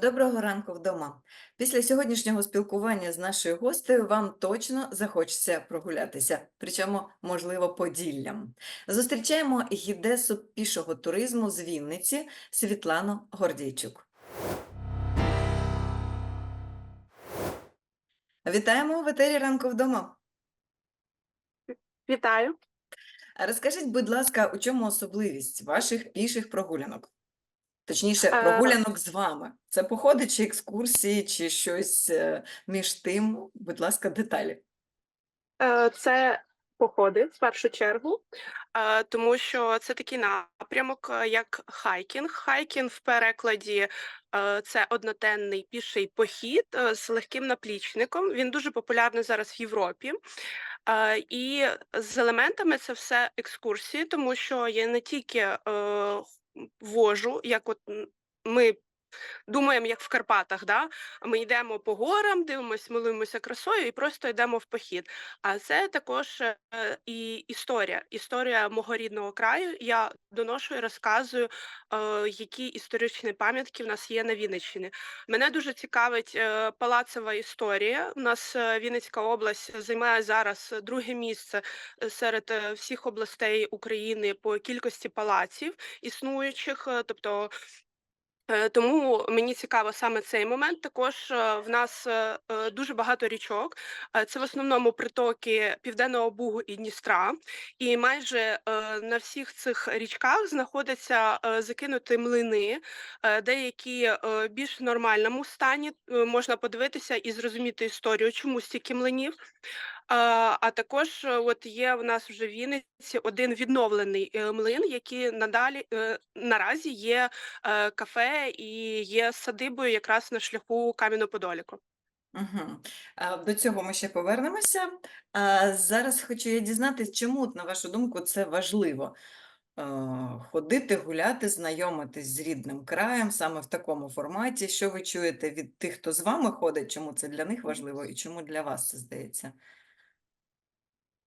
Доброго ранку вдома. Після сьогоднішнього спілкування з нашою гостею вам точно захочеться прогулятися, причому, можливо, Поділлям. Зустрічаємо гідесу пішого туризму з Вінниці Світлану Гордійчук. Вітаємо в етері ранку вдома. Вітаю. Розкажіть, будь ласка, у чому особливість ваших піших прогулянок? Точніше, Е, прогулянок з вами. Це походи чи екскурсії, чи щось е, між тим? Будь ласка, деталі. е, Це походи в першу чергу, е, тому що це такий напрямок, е, як хайкінг. Хайкінг в перекладі е, це однотенний піший похід е, з легким наплічником. Він дуже популярний зараз в Європі. Е, І з елементами це все екскурсії, тому що я не тільки е, вожу, як от ми Думаємо, як в Карпатах, да? Ми йдемо по горам, дивимося, милуємося красою і просто йдемо в похід. А це також е, і історія, історія мого рідного краю. Я доношу і розказую, е, які історичні пам'ятки в нас є на Вінниччині. Мене дуже цікавить е, палацова історія. У нас Вінницька область займає зараз друге місце серед всіх областей України по кількості палаців існуючих. Тобто Е, тому мені цікаво саме цей момент. Також е, в нас е, дуже багато річок. Це в основному притоки Південного Бугу і Дністра, і майже на всіх цих річках знаходяться е, закинуті млини, деякі більш в нормальному стані. Можна подивитися і зрозуміти історію, чому стільки млинів. А, а також е, от є в нас вже в Вінниці один відновлений е, млин, який надалі е, наразі є кафе і є садибою якраз на шляху Кам'яно-Подоліку. Угу. До цього ми ще повернемося. Зараз хочу я дізнатися, чому, на вашу думку, це важливо ходити, гуляти, знайомитись з рідним краєм саме в такому форматі. Що ви чуєте від тих, хто з вами ходить, чому це для них важливо і чому для вас це здається?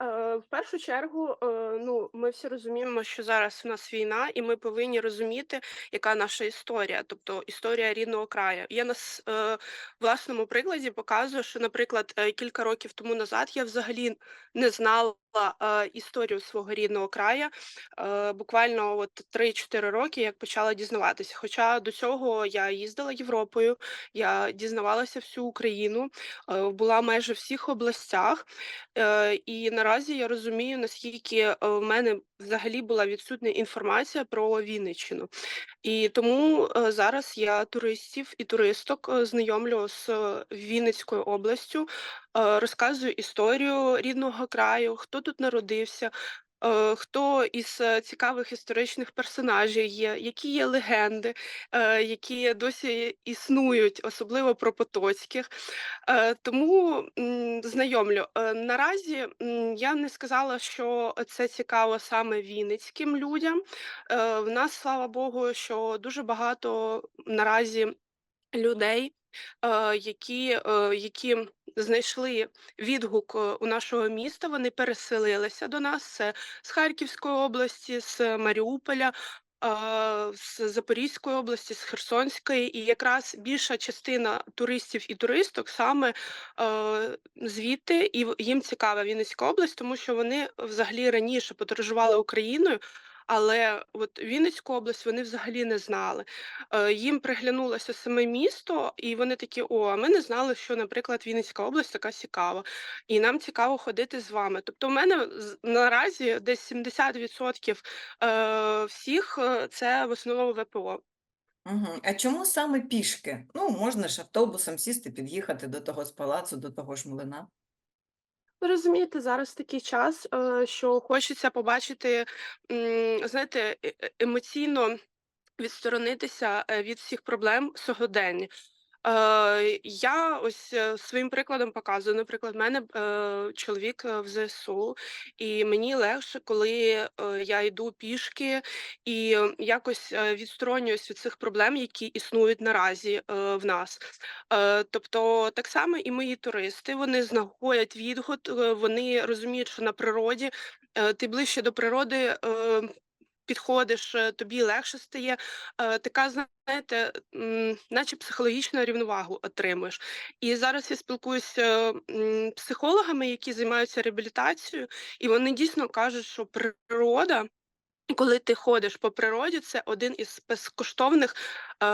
Е, В першу чергу, е, ну ми всі розуміємо, що зараз у нас війна, і ми повинні розуміти, яка наша історія, тобто історія рідного краю. Я на е, власному прикладі показую, що, наприклад, кілька років тому назад я взагалі не знала історію свого рідного краю. Е, буквально от 3-4 роки, як почала дізнаватися. Хоча до цього я їздила Європою, я дізнавалася всю Україну, е, була майже в всіх областях. Е, і наразі я розумію, наскільки е, в мене взагалі була відсутня інформація про Вінниччину. І тому е, зараз я туристів і туристок е, знайомлю з е, Вінницькою областю, е, розказую історію рідного краю, хто тут народився. е, Хто із е, цікавих історичних персонажів є, які є легенди, е, які досі існують, особливо про Потоцьких. Е, Тому знайомлю. Е, Наразі я не сказала, що це цікаво саме вінницьким людям. Е, В нас, слава Богу, що дуже багато наразі людей, е, які, е, які знайшли відгук е, у нашого міста. Вони переселилися до нас. Це з Харківської області, з Маріуполя. З Запорізької області, з Херсонської, і якраз більша частина туристів і туристок саме е, звідти, і їм цікава Вінницька область, тому що вони взагалі раніше подорожували Україною, але от Вінницьку область вони взагалі не знали. Е, їм приглянулося саме місто, і вони такі: о, а ми не знали, що, наприклад, Вінницька область така цікава, і нам цікаво ходити з вами. Тобто, у мене наразі десь 70% е, всіх е, це в основному ВПО. Угу. А чому саме пішки? Ну, можна ж автобусом сісти, під'їхати до того з палацу, до того ж млина. Ви розумієте, зараз такий час, е, що хочеться побачити, знаєте, е- е- емоційно відсторонитися від всіх проблем сьогодення. Е, я ось е, своїм прикладом показую. Наприклад, в мене е, чоловік е, в ЗСУ, і мені легше, коли е, я йду пішки і якось е, відсторонююсь від цих проблем, які існують наразі е, в нас. Е, тобто, так само і мої туристи вони знаходять відгук, е, вони розуміють, що на природі е, ти ближче до природи. Е, підходиш, е, тобі легше стає. Е, така, знаєте, наче психологічну рівновагу отримуєш. І зараз я спілкуюся з психологами, які займаються реабілітацією, і вони дійсно кажуть, що природа коли ти ходиш по природі, це один із безкоштовних, е,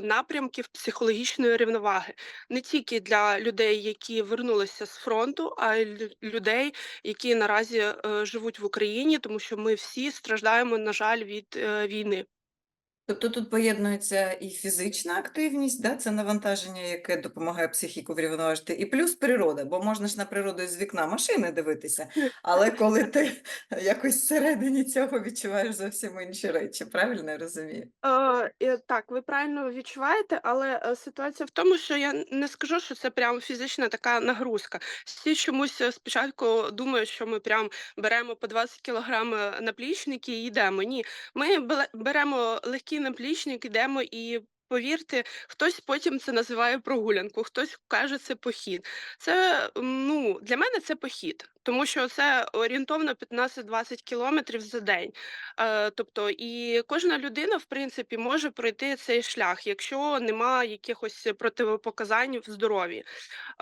напрямків психологічної рівноваги. Не тільки для людей, які вернулися з фронту, а й людей, які наразі, е, живуть в Україні, тому що ми всі страждаємо, на жаль, від, е, війни. Тобто тут поєднується і фізична активність, да, це навантаження, яке допомагає психіку врівноважити, і плюс природа, бо можна ж на природу з вікна машини дивитися, але коли ти якось всередині цього відчуваєш зовсім інші речі, правильно я розумію? Е, так, ви правильно відчуваєте, але, е, ситуація в тому, що я не скажу, що це прям фізична така нагрузка. Всі чомусь, е, спочатку думають, що ми прям беремо по 20 кілограм, е, наплічники і йдемо. Ні, ми беремо легкий наплічник, йдемо і повірте, хтось потім це називає прогулянку, хтось каже, це похід. Це, ну, для мене це похід, тому що це орієнтовно 15-20 кілометрів за день. Е, тобто, і кожна людина, в принципі, може пройти цей шлях, якщо нема якихось противопоказань в здоров'ї.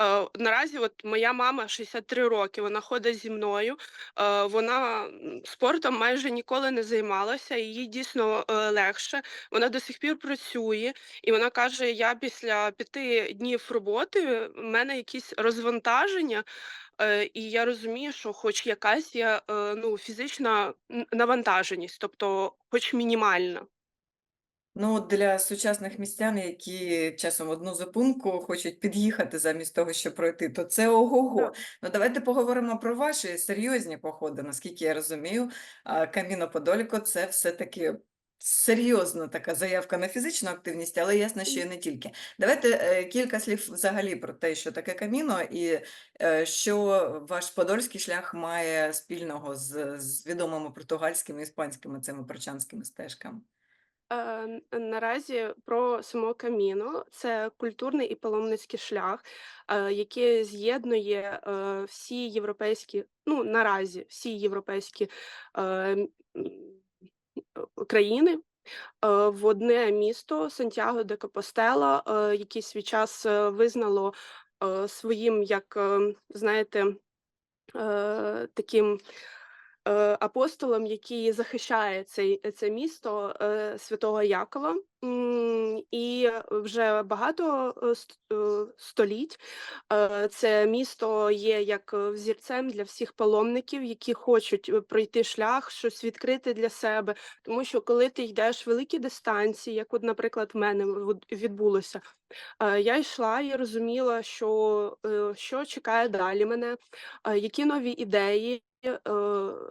Е, наразі, от моя мама 63 роки, вона ходить зі мною. Е, вона спортом майже ніколи не займалася, їй дійсно е, легше. Вона до сих пір працює, і вона каже: я після п'яти днів роботи в мене якісь розвантаження. Е, і я розумію, що хоч якась є, е, ну, фізична навантаженість, тобто хоч мінімальна. Ну, для сучасних містян, які часом одну зупинку хочуть під'їхати замість того, щоб пройти, то це ого-го. Так. Ну, давайте поговоримо про ваші серйозні походи. Наскільки я розумію, Каміно Подоліко це все-таки серйозна така заявка на фізичну активність, але ясно, що і не тільки. Давайте е, кілька слів взагалі про те, що таке Каміно, і е, що ваш подольський шлях має спільного з, з відомими португальськими іспанськими цими прочанськими стежками. Е, наразі про само Каміно. Це культурний і паломницький шлях, е, який з'єднує, е, всі європейські, ну, наразі всі європейські, е, країни, е, в одне місто Сантьяго де Капостела, який яке свій час, е, визнало, е, своїм, як, е, знаєте, е, таким е, апостолом, який захищає цей це місто, е, Святого Якова. І вже багато, е, е, століть, це місто є як, взірцем для всіх паломників, які хочуть, пройти шлях, щось відкрити для себе. Тому що коли ти йдеш великі дистанції, як от, наприклад, в мене відбулося, я йшла і розуміла, що, що чекає далі мене, які нові ідеї,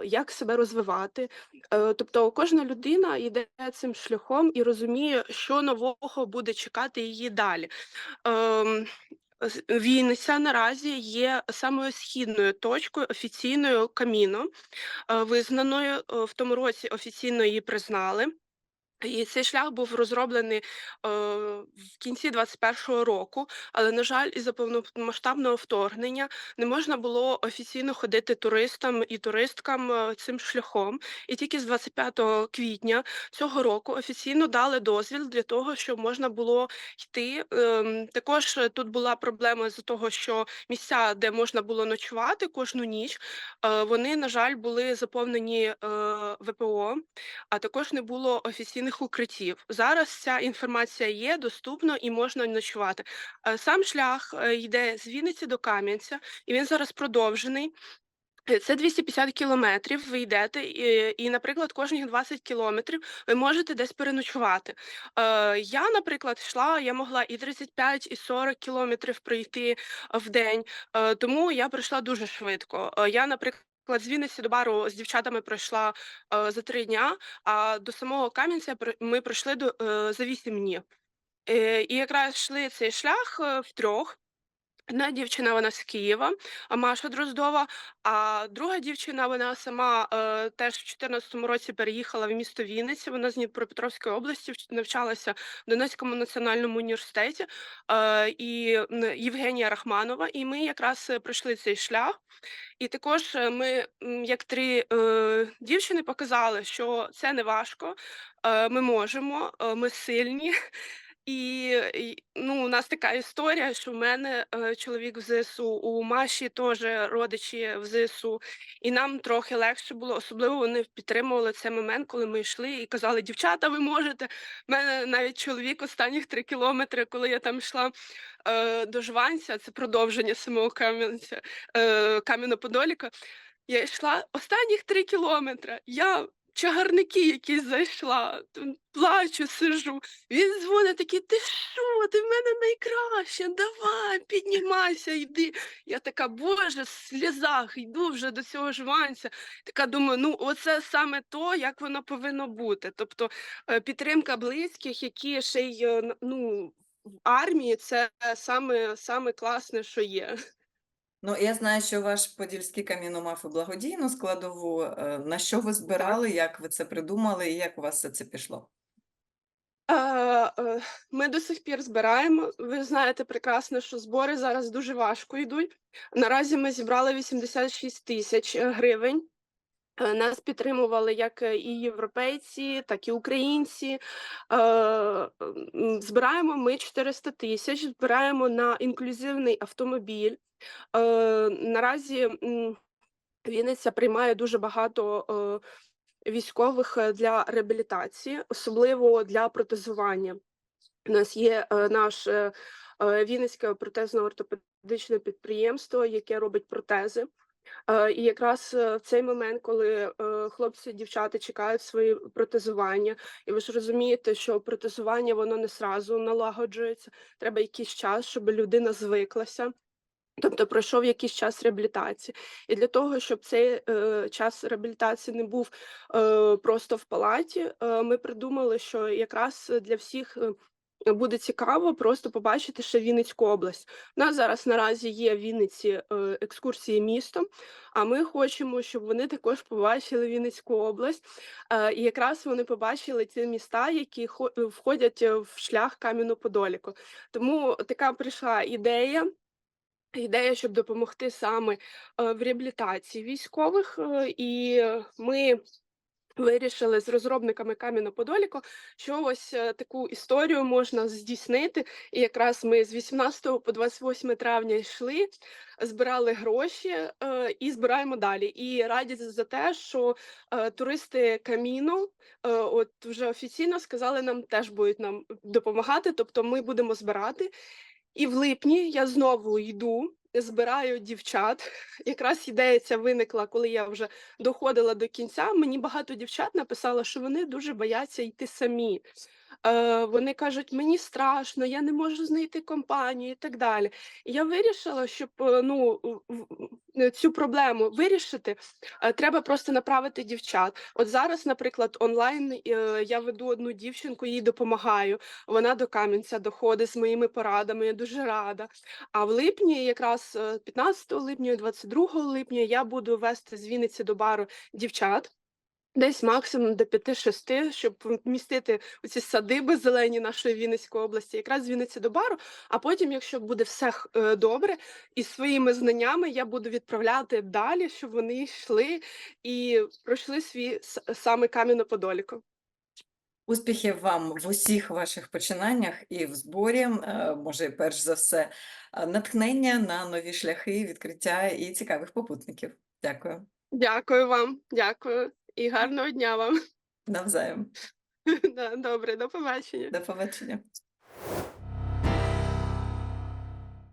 як себе розвивати. Е, тобто кожна людина йде цим шляхом і розуміє, що нового буде чекати її далі. Ем, Вінниця наразі є самою східною точкою офіційною Каміно, е, визнаною, е, в тому році офіційно її признали. І цей шлях був розроблений, е, в кінці 21-го року, але, на жаль, із-за повномасштабного вторгнення не можна було офіційно ходити туристам і туристкам, е, цим шляхом. І тільки з 25 квітня цього року офіційно дали дозвіл для того, щоб можна було йти. Ем, також е, тут була проблема з-за того, що місця, де можна було ночувати кожну ніч, е, вони, на жаль, були заповнені, е, ВПО а також не було офіційних укриттів. Зараз ця інформація є, доступно і можна ночувати. Е, Сам шлях е, йде з Вінниці до Кам'янця, і він зараз продовжений. Е, Це 250 кілометрів. Ви йдете, і, і, наприклад, кожні 20 кілометрів ви можете десь переночувати. Е, я, наприклад, йшла, я могла і 35, і 40 кілометрів пройти в день, е, тому я пройшла дуже швидко. Е, я, наприклад. З Вінниці до бару з дівчатами пройшла е, за три дня, а до самого Кам'янця ми пройшли до, е, за вісім днів. Е, і якраз йшли цей шлях е, втрьох. Одна дівчина вона з Києва, Маша Дроздова. А друга дівчина вона сама е, теж в 2014 році переїхала в місто Вінниця. Вона з Дніпропетровської області навчалася в Донецькому національному університеті. Е, і Євгенія Рахманова. І ми якраз е, пройшли цей шлях. І також е, ми, як три е, дівчини, показали, що це не важко. е, Ми можемо, е, ми сильні. І, ну, у нас така історія, що в мене е, чоловік в ЗСУ, у Маші теж родичі в ЗСУ, і нам трохи легше було. Особливо вони підтримували цей момент, коли ми йшли і казали: дівчата, ви можете. У мене навіть чоловік останніх три кілометри, коли я там йшла е, до Жванця, це продовження самого Кам'янця, е, Кам'яно-Подоліка. Я йшла останніх 3 кілометри. Я чагарники якісь зайшла, плачу, сижу. Він дзвонить такий: "Ти що? Ти в мене найкраща, давай, піднімайся, йди". Я така: "Боже", в сльозах йду вже до цього жванця. Така думаю, ну оце саме то, як воно повинно бути. Тобто, е, підтримка близьких, які ще й, е, ну, в армії, це саме саме класне, що є. Ну, я знаю, що ваш подільський камін мав і благодійну складову. Е, На що ви збирали, як ви це придумали і як у вас все це пішло? Е, ми до сих пір збираємо. Ви знаєте прекрасно, що збори зараз дуже важко йдуть. Наразі ми зібрали 86 тисяч е, гривень. Нас підтримували як і європейці, так і українці. Збираємо ми 400 тисяч, збираємо на інклюзивний автомобіль. Е, Наразі Вінниця приймає дуже багато е, військових е, для реабілітації, особливо для протезування. У нас є наш е, Вінницьке протезно-ортопедичне підприємство, яке робить протези. І якраз в цей момент, коли е, хлопці, дівчата чекають свої протезування, і ви ж розумієте, що протезування воно не сразу налагоджується. Треба якийсь час, щоб людина звиклася. Тобто пройшов якийсь час реабілітації. І для того, щоб цей е, час реабілітації не був е, просто в палаті, е, ми придумали, що якраз для всіх е, буде цікаво просто побачити ще Вінницьку область. У нас зараз наразі є в Вінниці е, екскурсії містом, а ми хочемо, щоб вони також побачили Вінницьку область. Е, і якраз вони побачили ті міста, які хо- входять е, в шлях Кам'яну-Подоліку. Тому така прийшла ідея. Ідея, щоб допомогти саме, е, в реабілітації військових, е, і ми вирішили з розробниками Кам'яно-Подоліку, що ось, е, таку історію можна здійснити. І якраз ми з 18 по 28 травня йшли, збирали гроші, і збираємо далі. І раді за те, що, туристи Каміно, от вже офіційно сказали нам, теж будуть нам допомагати, тобто ми будемо збирати. І в липні я знову йду, збираю дівчат. Якраз ідея ця виникла, коли я вже доходила до кінця. Мені багато дівчат написало, що вони дуже бояться йти самі. Е, вони кажуть, мені страшно, я не можу знайти компанію і так далі. І я вирішила, щоб е, ну, цю проблему вирішити, е, треба просто направити дівчат. От зараз, наприклад, онлайн я веду одну дівчинку, їй допомагаю. Вона до Кам'янця доходить з моїми порадами, я дуже рада. А в липні, якраз е, 15 липня, і 22 липня, я буду вести з Вінниці до бару дівчат. Десь максимум до 5-6, щоб вмістити оці садиби зелені нашої Вінницької області, якраз з Вінниці до бару. А потім, якщо буде все е, добре, із своїми знаннями я буду відправляти далі, щоб вони йшли і пройшли свій саме Кам'яно-Подоліку. Успіхів вам в усіх ваших починаннях і в зборі, е, може, перш за все, е, натхнення на нові шляхи, відкриття і цікавих попутників. Дякую. Дякую вам, дякую і гарного дня вам. Навзаєм. Да, Добре, до побачення. До побачення.